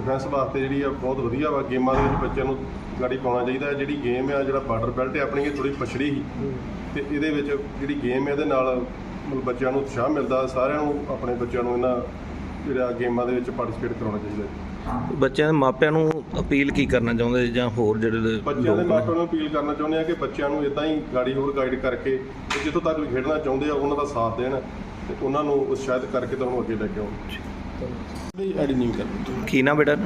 ਡਿਫੈਂਸ ਵਾਸਤੇ ਜਿਹੜੀ ਆ ਬਹੁਤ ਵਧੀਆ ਵਾ ਗੇਮਾਂ ਦੇ ਵਿੱਚ ਬੱਚਿਆਂ ਨੂੰ ਗਾੜੀ ਪਾਉਣਾ ਚਾਹੀਦਾ ਹੈ। ਜਿਹੜੀ ਗੇਮ ਆ ਜਿਹੜਾ ਬਾਰਡਰ ਬੈਲਟ ਹੈ ਆਪਣੀ ਇਹ ਥੋੜੀ ਪਛੜੀ ਸੀ ਤੇ ਇਹਦੇ ਵਿੱਚ ਜਿਹੜੀ ਗੇਮ ਹੈ ਇਹਦੇ ਨਾਲ ਮਤਲਬ ਬੱਚਿਆਂ ਨੂੰ ਉਤਸ਼ਾਹ ਮਿਲਦਾ ਸਾਰਿਆਂ ਨੂੰ ਆਪਣੇ ਬੱਚਿਆਂ ਨੂੰ ਇਹਨਾਂ ਜਿਹੜਾ ਗੇਮਾਂ ਦੇ ਵਿੱਚ ਪਾਰਟਿਸਿਪੇਟ ਕਰਾਉਣਾ ਚਾਹੀਦਾ ਹੈ ਬੱਚਿਆਂ ਦੇ ਮਾਪਿਆਂ ਨੂੰ ਅਪੀਲ ਕੀ ਕਰਨਾ ਚਾਹੁੰਦੇ ਜਾਂ ਹੋਰ ਜਿਹੜੇ ਬੱਚਿਆਂ ਦੇ ਮਾਪਿਆਂ ਨੇ? ਅਪੀਲ ਕਰਨਾ ਚਾਹੁੰਦੇ ਆ ਕਿ ਬੱਚਿਆਂ ਨੂੰ ਇਦਾਂ ਹੀ ਗਾੜੀ ਹੋਰ ਗਾਈਡ ਕਰਕੇ ਜਿੱਥੋਂ ਤੱਕ ਵੀ ਖੇਡਣਾ ਚਾਹੁੰਦੇ ਆ ਉਹਨਾਂ ਦਾ ਸਾਥ ਦੇਣ ਤੇ ਉਹਨਾਂ ਨੂੰ ਉਤਸ਼ਾਹਿਤ ਕਰਕੇ ਤੁਹਾਨੂੰ ਅੱਗੇ ਲੈ ਕੇ ਆਉਣ ਨਹੀਂ ਕੀ ਨਾ ਬੇਟਾ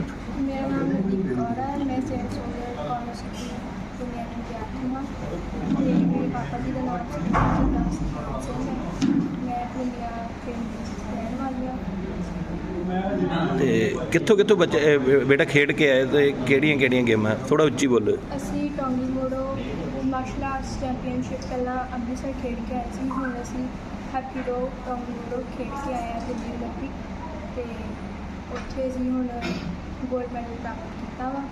ਤੇ ਕਿੱਥੋਂ ਕਿੱਥੋਂ ਬੱਚੇ ਬੇਟਾ ਖੇਡ ਕੇ ਆਏ ਤੇ ਕਿਹੜੀਆਂ ਕਿਹੜੀਆਂ ਗੇਮਾਂ? ਥੋੜਾ ਉੱਚੀ ਬੋਲੋ। ਅਸੀਂ ਟੌਂਗੀ ਮੋੜੋ ਮਾਰਸ਼ਲ ਆਰਟਸ ਚੈਂਪੀਅਨਸ਼ਿਪ ਪਹਿਲਾਂ ਅੰਮ੍ਰਿਤਸਰ ਖੇਡ ਕੇ ਆਏ ਸੀ। ਹੁਣ ਅਸੀਂ ਹੈਪੀ ਡੋ ਟੌਂਗੀ ਮੋੜੋ ਖੇਡ ਕੇ ਆਏ ਹਾਂ ਦਿੱਲੀ ਓਲੰਪਿਕ ਤੇ ਉੱਥੇ ਅਸੀਂ ਹੁਣ ਗੋਲਡ ਮੈਡਲ ਪ੍ਰਾਪਤ ਕੀਤਾ ਵਾ।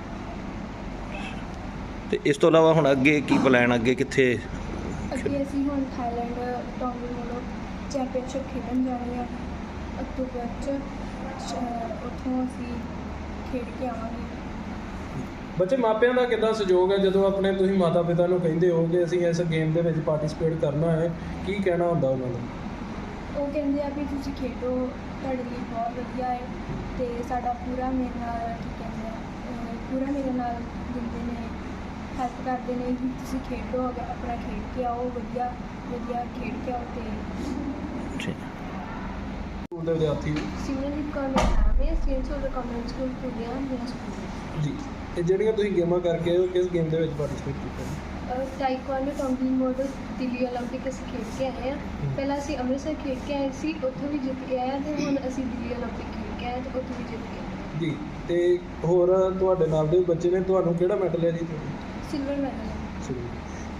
ਤੇ ਇਸ ਤੋਂ ਇਲਾਵਾ ਹੁਣ ਅੱਗੇ ਕੀ ਪਲਾਨ ਅੱਗੇ ਕਿੱਥੇ ਅੱਗੇ ਅਸੀਂ ਹੁਣ ਥਾਈਲੈਂਡ ਟੋਂਗੀ ਮੋੜੋ ਚੈਂਪੀਅਨਸ਼ਿਪ ਖੇਡਣ ਜਾਣੀ ਆ। ਅਕਤੂਬਰ ਚ ਉੱਥੋਂ ਅਸੀਂ ਖੇਡ ਕੇ ਆਵਾਂਗੇ। ਬੱਚੇ ਮਾਪਿਆਂ ਦਾ ਕਿੱਦਾਂ ਸਹਿਯੋਗ ਹੈ? ਜਦੋਂ ਆਪਣੇ ਤੁਸੀਂ ਮਾਤਾ ਪਿਤਾ ਨੂੰ ਕਹਿੰਦੇ ਹੋ ਕਿ ਅਸੀਂ ਇਸ ਗੇਮ ਦੇ ਵਿੱਚ ਪਾਰਟਿਸਿਪੇਟ ਕਰਨਾ ਹੈ ਕੀ ਕਹਿਣਾ ਹੁੰਦਾ ਉਹਨਾਂ ਦਾ ਉਹ ਕਹਿੰਦੇ ਆ ਵੀ ਤੁਸੀਂ ਖੇਡੋ ਤੁਹਾਡੇ ਲਈ ਬਹੁਤ ਵਧੀਆ ਹੈ। ਤੇ ਸਾਡਾ ਪੂਰਾ ਮੇਰੇ ਨਾਲ ਕੀ ਕਹਿੰਦੇ ਆ ਅਹ ਪੂਰਾ ਮੇਰੇ ਨਾਲ ਦਿੰਦੇ ਨੇ ਹੈਲਪ ਕਰਦੇ ਨੇ ਕਿ ਤੁਸੀਂ ਖੇਡੋ ਅਗਰ ਆਪਣਾ ਖੇਡ ਕੇ ਆਓ ਵਧੀਆ ਵਧੀਆ ਖੇਡ ਕੇ ਆਓ ਤੇ ਸਕੂਲ ਦੇ ਵਿਦਿਆਰਥੀ ਸਿਮਰਨਦੀਪ ਕੌਰ ਮੇਰਾ ਨਾਮ ਹੈ ਸੇਂਟ ਸੋਲਰ ਕਨਵੈਂਟ ਸਕੂਲ ਪੁੰਨਿਆ ਮੇਰਾ ਸਕੂਲ ਜੀ ਇਹ ਜਿਹੜੀਆਂ ਤੁਸੀਂ ਗੇਮਾਂ ਕਰਕੇ ਆਏ ਹੋ ਕਿਸ ਗੇਮ ਦੇ ਵਿੱਚ ਪਾਰਟਿਸਿਪੇਟ ਕੀਤਾ ਟਾਈਕਵਾਂਡੋ ਟੋਂਗੀ ਮੋਡਲ ਦਿੱਲੀ 올림픽 ਅਸੀਂ ਖੇਡ ਕੇ ਆਏ ਹਾਂ ਪਹਿਲਾਂ ਅਸੀਂ ਅੰਮ੍ਰਿਤਸਰ ਖੇਡ ਕੇ ਆਏ ਸੀ ਉੱਥੋਂ ਵੀ ਜਿੱਤ ਕੇ ਆਏ ਹਾਂ ਤੇ ਹੁਣ ਅਸੀਂ ਦਿੱਲੀ 올림픽 ਖੇਡ ਕੇ ਆਏ ਹਾਂ ਤੇ ਉੱਥੋਂ ਵੀ ਜਿੱਤ ਗਏ। ਜੀ ਤੇ ਹੋਰ ਤੁਹਾਡੇ ਨਾਲ ਦੇ ਬੱਚੇ ਨੇ ਤੁਹਾਨੂੰ ਕਿਹੜਾ ਮੈਡਲ ਹੈ ਜੀ ਸਿਲਵਰ ਮੈਡਲ ਚਲੋ।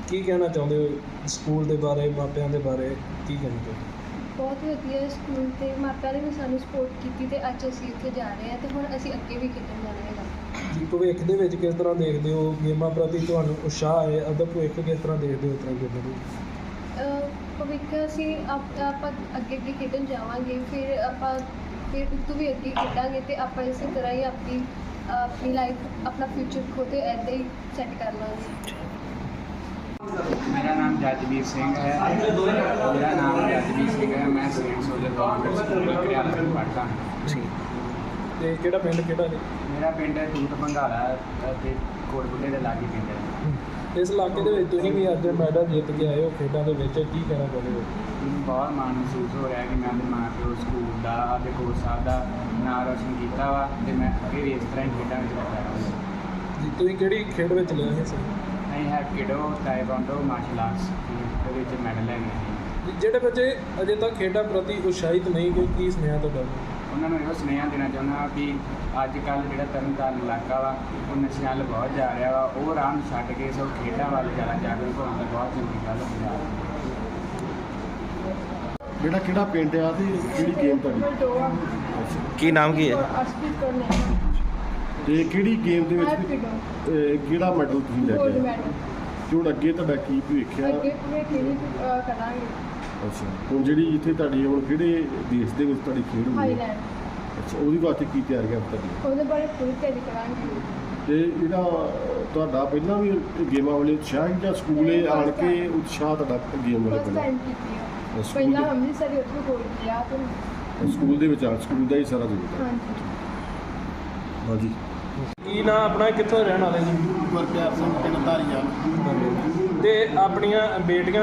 ਕੀ ਕਹਿਣਾ ਚਾਹੁੰਦੇ ਹੋ ਸਕੂਲ ਦੇ ਬਾਰੇ ਮਾਪਿਆਂ ਦੇ ਬਾਰੇ? ਕੀ ਕਹਿਣਾ ਚਾਹੁੰਦੇ ਬਹੁਤ ਵਧੀਆ ਸਕੂਲ ਤੇ ਮਾਪਿਆਂ ਨੇ ਵੀ ਸਾਨੂੰ ਸਪੋਰਟ ਕੀਤੀ ਤੇ ਅੱਜ ਅਸੀਂ ਇੱਥੇ ਜਾ ਰਹੇ ਹਾਂ ਤੇ ਹੁਣ ਅਸੀਂ ਅੱਗੇ ਵੀ ਖੇਡਣ ਜਾਣਾ ਹੈਗਾ ਜੀ ਭਵਿੱਖ ਦੇ ਵਿੱਚ ਕਿਸ ਤਰ੍ਹਾਂ ਦੇਖਦੇ ਹੋ? ਗੇਮਾਂ ਪ੍ਰਤੀ ਤੁਹਾਨੂੰ ਉਤਸ਼ਾਹ ਹੈ ਅਦਰ ਭਵਿੱਖ ਕਿਸ ਤਰ੍ਹਾਂ ਦੇਖਦੇ ਹੋ ਇਸ ਤਰ੍ਹਾਂ ਗੇਮਾਂ ਨੂੰ? ਅਹ ਭਵਿੱਖ ਅਸੀਂ ਆਪ- ਆਪਾਂ ਅੱਗੇ ਅੱਗੇ ਖੇਡਣ ਜਾਵਾਂਗੇ ਫਿਰ ਆਪਾਂ ਫਿਰ ਉਸ ਤੋਂ ਵੀ ਅੱਗੇ ਖੇਡਾਂਗੇ ਤੇ ਆਪਾਂ ਇਸੇ ਤਰ੍ਹਾਂ ਹੀ ਆਪਣੀ ਆਪਣੀ ਲਾਈਫ ਆਪਣਾ ਫਿਊਚਰ ਖੁਦ ਇੱਦਾਂ ਹੀ ਸੈੱਟ ਕਰ ਲਾਂਗੇ। ਮੇਰਾ ਨਾਮ ਜੱਜਵੀਰ ਸਿੰਘ ਹੈ। ਮੇਰਾ ਨਾਮ ਜੱਜਵੀਰ ਸਿੰਘ ਹੈ। ਮੈਂ saint soldier government school Kariyapur ਪੜ੍ਹਦਾ ਹਾਂ। ਤੇ ਕਿਹੜਾ ਪਿੰਡ ਕਿਹੜਾ ਜੀ? ਮੇਰਾ ਪਿੰਡ ਹੈ ਟੂਟ ਭੰਗਾਲਾ ਅਤੇ ਕੋਟਬੁੱਲੇ ਦੇ ਲਾਗੇ ਪਿੰਡ ਹੈ। ਇਸ ਇਲਾਕੇ ਦੇ ਵਿੱਚ ਤੁਸੀਂ ਵੀ ਅੱਜ ਮੈਡਲ ਜਿੱਤ ਕੇ ਆਏ ਹੋ ਖੇਡਾਂ ਦੇ ਵਿੱਚ ਕੀ ਕਹਿਣਾ ਚਾਹੁੰਦੇ ਹੋ ਮੈਨੂੰ ਬਹੁਤ ਮਾਣ ਮਹਿਸੂਸ ਹੋ ਰਿਹਾ ਕਿ ਮੈਂ ਆਪਣੇ ਮਾਂ ਪਿਓ ਸਕੂਲ ਦਾ ਆਪਣੇ ਕੋਚ ਸਾਹਿਬ ਦਾ ਨਾਮ ਰੋਸ਼ਨ ਕੀਤਾ ਵਾ ਤੇ ਮੈਂ ਅੱਗੇ ਵੀ ਇਸ ਤਰ੍ਹਾਂ ਹੀ ਖੇਡਾਂ ਵਿੱਚ ਲੱਗਾ ਰਹਾਂਗਾ। ਜੀ ਤੁਸੀਂ ਕਿਹੜੀ ਖੇਡ ਵਿੱਚ ਲਿਆ ਹਿੱਸਾ ਅਸੀਂ ਹੈ ਕਿਡੋ ਟਾਈਕਵਾਂਡੋ ਮਾਰਸ਼ਲ ਆਰਟਸ ਦੇ ਵਿੱਚ ਮੈਡਲ ਲੈ ਜੀ, ਜਿਹੜੇ ਬੱਚੇ ਅਜੇ ਤੱਕ ਖੇਡਾਂ ਪ੍ਰਤੀ ਉਤਸ਼ਾਹਿਤ ਨਹੀਂ ਕੋਈ ਕੀ ਸੁਨੇਹਾ ਤੁਹਾਡਾ? ਉਹਨਾਂ ਨੂੰ ਇਹੋ ਸੁਨੇਹਾ ਦੇਣਾ ਚਾਹੁੰਦਾ ਹਾਂ ਕਿ ਅੱਜ ਕੱਲ੍ਹ ਜਿਹੜਾ ਤਰਨਤਾਰਨ ਇਲਾਕਾ ਵਾ ਉਹ ਨਸ਼ਿਆਂ ਵੱਲ ਬਹੁਤ ਜਾ ਰਿਹਾ ਵਾ ਉਹ ਨੂੰ ਛੱਡ ਕੇ ਸਭ ਖੇਡਾਂ ਵੱਲ ਜ਼ਿਆਦਾ ਜਾਗਰੂਕ ਹੋਣ ਦਾ ਬਹੁਤ ਚੰਗੀ ਗੱਲ ਹੈ ਬੇਟਾ ਕਿਹੜਾ ਪਿੰਡ ਆ ਤੇ ਕਿਹੜੀ ਗੇਮ ਤੁਹਾਡੀ? ਕੀ ਨਾਮ ਕੀ ਹੈ? ਤੇ ਕਿਹੜੀ ਗੇਮ ਦੇ ਵਿੱਚ ਅਹ, ਕਿਹੜਾ? ਮੈਡਲ ਤੁਸੀਂ ਲੈ ਗੋਲਡ ਕੇ ਆਏ? ਮੈਡਲ ਹੁਣ ਅੱਗੇ ਤੁਹਾਡਾ ਕੀ ਭਵਿੱਖ ਆ? ਅੱਗੇ ਪੂਰੇ ਖੇਡੀ ਕਰਾਂਗੇ। ਅੱਛਾ। ਹੁਣ ਜਿਹੜੀ ਇੱਥੇ ਤੁਹਾਡੀ ਹੁਣ ਕਿਹੜੇ ਦੇਸ਼ ਦੇ ਵਿੱਚ ਤੁਹਾਡੀ ਖੇਡ ਹੋਈ ਹੈ? ਹਾਈਲੈਂਡ ਅੱਛਾ ਉਹਦੀ ਵਾਸਤੇ ਕੀ ਤਿਆਰੀਆਂ ਤੁਹਾਡੀ? ਉਹਦੇ ਬਾਰੇ ਪੂਰੀ ਤਿਆਰੀ ਕਰਾਂਗੇ। ਤੇ ਇਹਦਾ ਤੁਹਾਡਾ ਪਹਿਲਾਂ ਵੀ ਗੇਮਾਂ ਵਾਲੇ ਉਤਸ਼ਾਹ ਸੀ ਜਾਂ ਸਕੂਲੇ ਆਣ ਕੇ ਉਤਸ਼ਾਹ ਤੁਹਾਡਾ ਗੇਮ ਵਾਲੇ ਫਸਟ ਪਹਿਲਾਂ? ਟਾਈਮ ਕੀਤੀ ਆ। ਸਕੂਲ ਪਹਿਲਾਂ ਦੇ- ਅੰਮ੍ਰਿਤਸਰ ਹੀ ਉੱਥੇ ਗੋਲਡ ਲਿਆ ਤੇ ਸਕੂਲ ਦੇ ਵਿੱਚ ਆ ਸਕੂਲ ਦਾ ਹੀ ਸਾਰਾ ਜ਼ਰੂਰ ਹਾਂਜੀ। ਹਾਂਜੀ। ਕੀ ਨਾਂ ਆਪਣਾ? ਕਿੱਥੋਂ ਦੇ ਰਹਿਣ ਵਾਲੇ ਜੀ? ਗੁਰਪਿਆਰ ਸਿੰਘ ਪਿੰਡ ਧਾਰੀਵਾਲ ਤੇ ਆਪਣੀਆਂ ਬੇਟੀਆਂ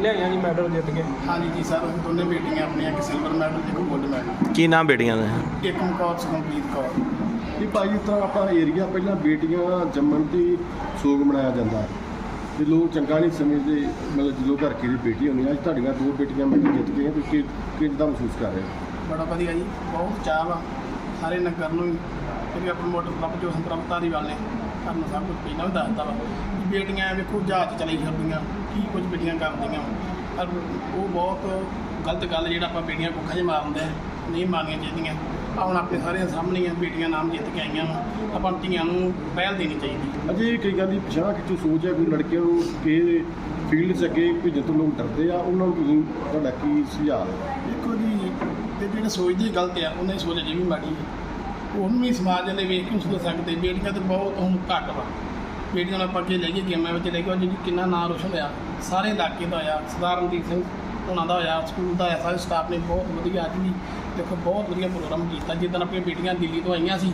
ਲਿਆਈਆਂ ਜੀ ਮੈਡਲ ਜਿੱਤ ਕੇ? ਹਾਂਜੀ ਜੀ ਸਰ ਦੋਨੇ ਬੇਟੀਆਂ ਆਪਣੀਆਂ ਇੱਕ ਸਿਲਵਰ ਮੈਡਲ ਇੱਕ 골ਡ ਮੈਡਲ ਕੀ ਨਾਮ ਬੇਟੀਆਂ ਦਾ? ਇੱਕ ਮੁਕੌਰ ਸੁਖਮਪ੍ਰੀਤ ਕੌਰ। ਇਹ ਭਾਈ ਤਰ੍ਹਾਂ ਆਪਣਾ ਏਰੀਆ ਪਹਿਲਾਂ ਬੇਟੀਆਂ ਜੰਮਣ ਤੇ ਸੋਗ ਮਨਾਇਆ ਜਾਂਦਾ। ਤੇ ਲੋਕ ਚੰਗਾ ਨਹੀਂ ਸਮਝਦੇ ਮਤਲਬ ਜਦੋਂ ਘਰ ਕਿਸੇ ਦੀ ਬੇਟੀ ਹੁੰਦੀ ਅੱਜ ਤੁਹਾਡੀਆਂ ਦੋ ਬੇਟੀਆਂ ਮੈਡਲ ਜਿੱਤ ਗਈਆਂ ਤੁਸੀਂ ਕਿੱਦਾਂ ਮਹਿਸੂਸ ਕਰ ਰਹੇ ਹੋ? ਬੜਾ ਵਧੀਆ ਜੀ ਬਹੁਤ ਚਾਹ ਵਾ। ਸਾਰੇ ਨਗਰ ਨੂੰ ਵੀ ਕਿਉਂਕਿ ਆਪਣਾ ਮੋਟਰ ਕਲੱਬ ਜੋ ਸੰਤਰਮ ਧਾਰੀਵਾਲ ਨੇ ਤੁਹਾਨੂੰ ਸਭ ਕੁਝ ਪਹਿਲਾਂ ਵੀ ਦੱਸਦਾ ਵਾ ਕਿ ਬੇਟੀਆਂ ਵੇਖੋ ਜਹਾਜ਼ 'ਚ ਚਲੀ ਜਾਂਦੀਆਂ ਕੀ ਕੁਝ ਬੇਟੀਆਂ ਕਰਦੀਆਂ ਪਰ ਉਹ ਬਹੁਤ ਗਲਤ ਗੱਲ ਜਿਹੜਾ ਆਪਾਂ ਬੇਟੀਆਂ ਕੁੱਖਾਂ 'ਚ ਮਾਰਦੇ ਨਹੀਂ ਮਾਰਨੀਆਂ ਚਾਹੀਦੀਆਂ। ਹੁਣ ਆਪਣੇ ਸਾਰਿਆਂ ਸਾਹਮਣੇ ਆ ਬੇਟੀਆਂ ਨਾਮ ਜਿੱਤ ਕੇ ਆਈਆਂ ਵਾ। ਆਪਾਂ ਧੀਆਂ ਨੂੰ ਪਹਿਲ ਦੇਣੀ ਚਾਹੀਦੀ। ਅਜੇ ਕਈ ਗੱਲ ਦੀ ਪਛਾਣ ਕਿਤੇ ਸੋਚ ਹੈ ਕੋਈ ਲੜਕਿਆਂ ਨੂੰ ਕਿ ਫੀਲਡ 'ਚ ਅੱਗੇ ਭੇਜਣ ਤੋਂ ਲੋਕ ਡਰਦੇ ਆ ਉਹਨਾਂ ਨੂੰ ਤੁਸੀਂ ਤੁਹਾਡਾ ਕੀ ਸੁਝਾਅ ਹੈ? ਦੇਖੋ ਜੀ ਤੇ ਜਿਹੜੇ ਸੋਚਦੇ ਗਲਤ ਆ ਉਹਨਾਂ ਦੀ ਸੋਚ ਅਜੇ ਵੀ ਮਾੜੀ ਹੈ ਉਹਨੂੰ ਵੀ ਸਮਾਜ ਵਾਲੇ ਵੇਖ ਕੇ ਨਹੀਂ ਸੋਚ ਸਕਦੇ ਬੇਟੀਆਂ ਤੇ ਬਹੁਤ ਹੁਣ ਘੱਟ ਵਾ। ਬੇਟੀਆਂ ਨੂੰ ਆਪਾਂ ਅੱਗੇ ਲੈ ਕੇ ਗੇਮਾਂ ਵਿੱਚ ਲੈ ਕੇ ਜਿਹੜੀ ਕਿੰਨਾ ਨਾਂ ਰੋਸ਼ਨ ਹੋਇਆ। ਸਾਰੇ ਇਲਾਕੇ ਦਾ ਹੋਇਆ ਸਰਦਾਰਨਦੀਪ ਸਿੰਘ ਉਹਨਾਂ ਦਾ ਹੋਇਆ ਸਕੂਲ ਦਾ ਹੋਇਆ ਸਾਰੇ ਸਟਾਫ ਨੇ ਬਹੁਤ ਵਧੀਆ ਅੱਜ ਵੀ ਦੇਖੋ ਬਹੁਤ ਵਧੀਆ ਪ੍ਰੋਗਰਾਮ ਕੀਤਾ। ਜਿੱਦਣ ਆਪਣੀਆਂ ਬੇਟੀਆਂ ਦਿੱਲੀ ਤੋਂ ਆਈਆਂ ਸੀ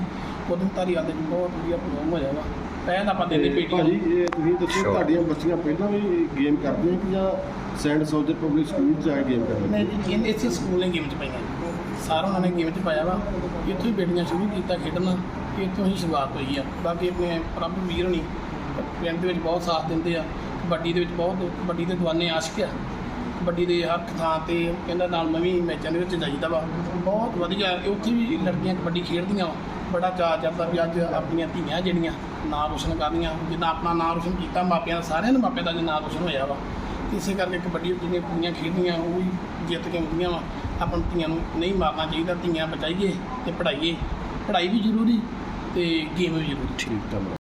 ਉਦੋਂ ਧਾਰੀਵਾਲ ਦੇ ਵਿੱਚ ਬਹੁਤ ਵਧੀਆ ਪ੍ਰੋਗਰਾਮ ਹੋਇਆ ਵਾ। ਪਹਿਲ ਆਪਾਂ ਦਿੰਦੇ ਬੇਟੀਆਂ ਭਾਜੀ ਇਹ ਤੁਸੀਂ ਦੱਸੋ. ਤੁਹਾਡੀਆਂ ਬੱਚੀਆਂ ਪਹਿਲਾਂ ਵੀ ਗੇਮ ਕਰਦੀਆਂ ਕਿ ਜਾਂ ਸੈਂਟ ਸੋਲਜਰ ਪਬਲਿਕ ਸਕੂਲ 'ਚ ਜਾ ਕੇ ਗੇਮ ਕਰਦੀਆਂ ਨਹੀਂ ਜੀ ਇਸੇ ਸਕੂਲ ਨੇ ਗੇਮ 'ਚ ਪਾਈਆਂ। ਸਾਰਾ ਉਹਨਾਂ ਨੇ ਗੇਮ 'ਚ ਪਾਇਆ ਵਾ। ਇੱਥੋਂ ਹੀ ਬੇਟੀਆਂ ਸ਼ੁਰੂ ਕੀਤਾ ਖੇਡਣਾ ਇੱਥੋਂ ਹੀ ਸ਼ੁਰੂਆਤ ਹੋਈ ਆ। ਬਾਕੀ ਆਪਣੇ ਪ੍ਰਭ ਵੀਰ ਹੋਣੀ, ਪਿੰਡ ਦੇ ਵਿੱਚ ਬਹੁਤ ਸਾਥ ਦਿੰਦੇ ਆ। ਕਬੱਡੀ ਦੇ ਵਿੱਚ ਬਹੁਤ, ਕਬੱਡੀ ਦੇ ਦੀਵਾਨੇ ਆਸ਼ਕ ਆ। ਕਬੱਡੀ ਦੇ ਹਰ ਥਾਂ ਤੇ ਕਹਿੰਦਾ ਨਾਲ ਮੈਂ ਵੀ ਮੈਚਾਂ ਦੇ ਵਿੱਚ ਜਾਈਦਾ ਵਾ। ਬਹੁਤ ਵਧੀਆ, ਇਹ ਉੱਥੇ ਵੀ ਲੜਕੀਆਂ ਕਬੱਡੀ ਖੇਡਦੀਆਂ ਵਾ। ਬੜਾ ਚਾਅ ਚੜਦਾ ਵੀ ਅੱਜ ਆਪਣੀਆਂ ਧੀਆਂ ਜਿਹੜੀਆਂ ਨਾਂ ਰੋਸ਼ਨ ਕਰਦੀਆਂ ਜਿੱਦਾਂ ਆਪਣਾ ਨਾਂ ਰੋਸ਼ਨ ਕੀਤਾ, ਮਾਪਿਆਂ ਦਾ ਸਾਰਿਆਂ ਦੇ ਮਾਪਿਆਂ ਦਾ ਜੇ ਨਾਂ ਰੋਸ਼ਨ ਹੋਇਆ ਵਾ। ਇਸੇ ਕਰਕੇ ਕਬੱਡੀ ਜਿਹੜੀਆਂ ਕੁੜੀਆਂ ਖੇਡਦੀਆਂ, ਉਹ ਵੀ ਜਿੱਤ ਕੇ ਆਉਂਦੀਆਂ ਵਾ। ਆਪਾਂ ਨੂੰ ਧੀਆਂ ਨੂੰ ਨਹੀਂ ਮਾਰਨਾ ਚਾਹੀਦਾ, ਧੀਆਂ ਬਚਾਈਏ ਤੇ ਪੜ੍ਹਾਈਏ। ਪੜ੍ਹਾਈ ਵੀ ਜ਼ਰੂਰੀ ਤੇ ਗੇਮ ਵੀ ਜ਼ਰੂਰੀ। ਠੀਕ, ਧੰਨਵਾਦ।